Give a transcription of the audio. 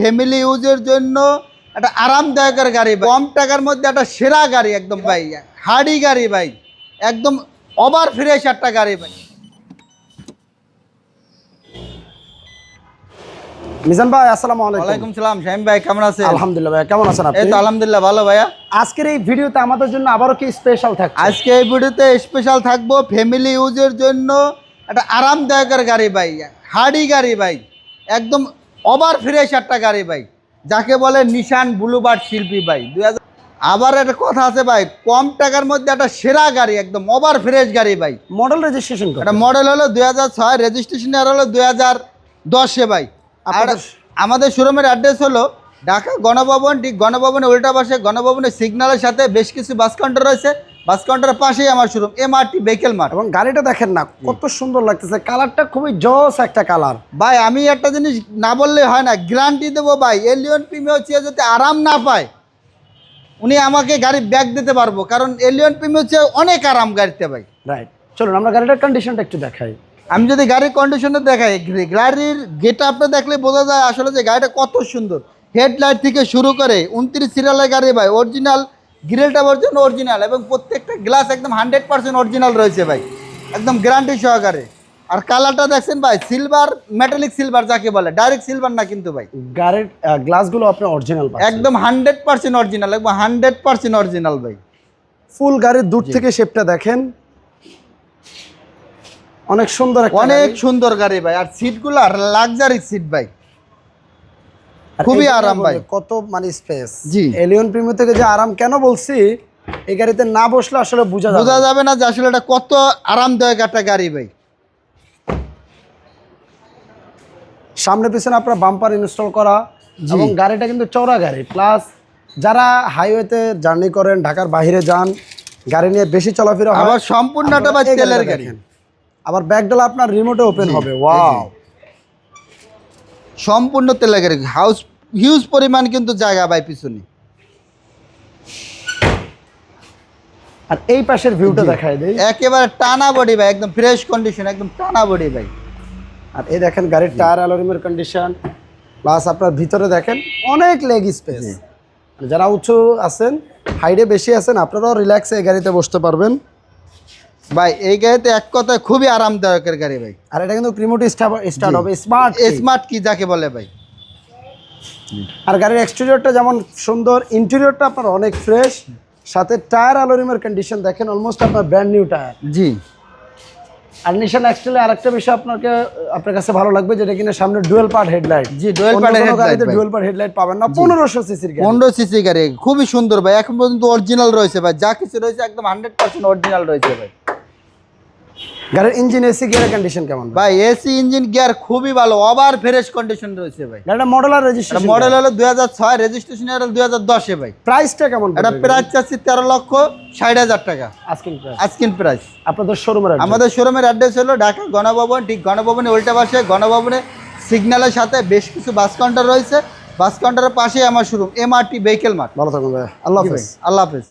Family ইউজের জন্য একটা আরামদায়কের গাড়ি কম টাকার মধ্যে একটা সেরা গাড়ি একদম ভাই। হাডি গাড়ি ভাই। একদম ওভার ফ্রেশ একটা গাড়ি ভাই। মিজান ভাই আসসালামু আলাইকুম। ওয়ালাইকুম সালাম শাহিম ভাই কেমন আছেন? আলহামদুলিল্লাহ ভাই কেমন আছেন এই তো আলহামদুলিল্লাহ ভালো ভাইয়া। আজকের এই ভিডিওতে আমাদের জন্য আবারও কি স্পেশাল আজকে এই ভিডিওতে স্পেশাল থাকব ফ্যামিলি ইউজের জন্য একটা আরামদায়কের গাড়ি ভাই। হাডি গাড়ি ভাই। একদম ওভার ফ্রেশ একটা গাড়ি ভাই যাকে বলে নিশান ব্লুবার্ড শিল্পী ভাই। দুই হাজার আবার একটা কথা আছে ভাই কম টাকার মধ্যে একটা সেরা গাড়ি একদম ওভার ফ্রেশ গাড়ি ভাই। মডেল রেজিস্ট্রেশন এটা মডেল হলো দুই হাজার ছয় রেজিস্ট্রেশন হলো দুই হাজার দশে ভাই। আর আমাদের শোরুমের অ্যাড্রেস হলো ঢাকা গণভবন ঠিক গণভবনে উল্টা পাশে গণভবনের সিগন্যালের সাথে বেশ কিছু বাস কাউন্টার রয়েছে। বাস কাউন্টারের পাশেই আমার শোরুম এমআরটি ভেহিকেল মার্ট এবং গাড়িটা দেখেন না কত সুন্দর লাগতেছে। কালারটা খুবই জস একটা কালার। ভাই আমি একটা জিনিস না বললে হয় না গ্যারান্টি দেবো ভাই এলিয়ন প্রিমিও চেয়ে যদি আরাম না পায় উনি আমাকে গাড়ি ব্যাগ দিতে পারব। কারণ এলিয়ন প্রিমিও চেয়ে অনেক আরাম গাড়িতে ভাই। রাইট চলুন আমরা গাড়িটার কন্ডিশনটা একটু দেখাই। আমি যদি গাড়ির কন্ডিশনটা দেখাই গাড়ির গেট আপটা দেখলে বোঝা যায় আসলে যে গাড়িটা কত সুন্দর। হেডলাইট থেকে শুরু করে উনত্রিশ সিরিয়ালের গাড়ি ভাই অরিজিনাল গ্রিলটা পর্যন্ত অরিজিনাল এবং প্রত্যেকটা গ্লাস একদম হান্ড্রেড পার্সেন্ট অরিজিনাল রয়েছে ভাই। একদম গ্যারান্টি সহকারে। আর কালারটা দেখছেন ভাই সিলভার মেটালিক সিলভার যাকে বলে ডাইরেক্ট সিলভার না কিন্তু ভাই। গাড়ির গ্লাসগুলো আপনি অরিজিনাল একদম হান্ড্রেড পার্সেন্ট অরিজিনাল একদম হান্ড্রেড পার্সেন্ট অরিজিনাল ভাই। ফুল গাড়ির দূর থেকে শেপটা দেখেন। অনেক সুন্দর অনেক সুন্দর গাড়ি ভাই। আর সিটগুলো লাক্সারি সিট ভাই। আর খুবই আরাম ভাই। কত মানে স্পেস জি। এলিয়ন প্রিমিয়ার থেকে যে আরাম কেন বলছি? এই গাড়িতে না বসলে আসলে বোঝা যাবে বোঝা যাবে না যে আসলে এটা কত আরামদায়ক একটা গাড়ি ভাই। সামনে পিছনে আপনার বাম্পার ইনস্টল করা এবং গাড়িটা কিন্তু চওড়া গাড়ি। প্লাস যারা হাইওয়েতে জার্নি করেন ঢাকার বাইরে যান গাড়ি নিয়ে বেশি চলাফেরা হয় আবার সম্পূর্ণটা গাড়িটা তেলের গাড়ি। আবার ব্যাকডালা আপনার রিমোটে ওপেন হবে। ওয়াও সম্পূর্ণ তেলের গাড়ি। হাউস হিউজ পরিমাণ কিন্তু জায়গা ভাই পিছনে। আর এই পাশের ভিউটা দেখাই দেই। একেবারে টানা বডি ভাই একদম ফ্রেশ কন্ডিশন একদম টানা বডি ভাই। আর এই দেখেন গাড়ির টায়ার অ্যালোরিমের কন্ডিশন প্লাস আপনার ভিতরে দেখেন অনেক লেগ স্পেস যারা উঁচু আছেন হাইডে বেশি আছেন আপনারাও রিল্যাক্সে এই গাড়িতে বসতে পারবেন। ভাই এই গাড়িতে এক কথায় খুবই আরামদায়কের গাড়ি ভাই। আর এটা কিন্তু রিমোট স্টার্ট হবে স্মার্ট স্মার্ট কি যাকে বলে ভাই। আর গাড়ির এক্সটেরিয়রটা যেমন সুন্দর ইন্টেরিয়রটা আপনার অনেক ফ্রেশ সাথে টায়ার অ্যালোরিমের কন্ডিশন দেখেন অলমোস্ট আপনার ব্র্যান্ড নিউ টায়ার জি। আর নিশান এক্সটেলে আরেকটা বিষয় আপনাকে আপনার কাছে ভালো লাগবে যেটা কিনা সামনে ডুয়েল পার্ট হেডলাইট জি, ডুয়েল পার্ট ভাই। ডুয়েল পার্ট হেডলাইট পাবেন না পনেরোশো সিসির গাড়ি। পনেরো সিসি গাড়ি খুবই সুন্দর ভাই এখন পর্যন্ত অরিজিনাল রয়েছে ভাই যা কিছু রয়েছে একদম হান্ড্রেড পার্সেন্ট অরিজিনাল রয়েছে ভাই। গাড়ির ইঞ্জিন এসি গিয়ারের কন্ডিশন কেমন ভাই? এসি ইঞ্জিন গিয়ার খুবই ভালো ওভার ফ্রেশ কন্ডিশন রয়েছে ভাই। গাড়িটা মডেল আর রেজিস্ট্রেশন মডেল হলো দুই হাজার ছয় রেজিস্ট্রেশন হলো দুই হাজার দশে ভাই। প্রাইসটা কেমন এটা প্রাইস চাচ্ছি তেরো লক্ষ ষাট হাজার টাকা। আজকিং প্রাইস আজকিন প্রাইস আপনাদের শোরুমের আমাদের শোরুমের অ্যাড্রেস হলো ঢাকা গণভবন ঠিক গণভবনের উল্টা পাশে গণভবনে। সিগন্যালের সাথে বেশ কিছু বাস কাউন্টার রয়েছে। বাস কাউন্টারের পাশেই আমার শোরুম এমআরটি ভেহিকেল মার্ট ভালো থাকুন ভাই। আল্লাহ হাফেজ। আল্লাহ হাফেজ।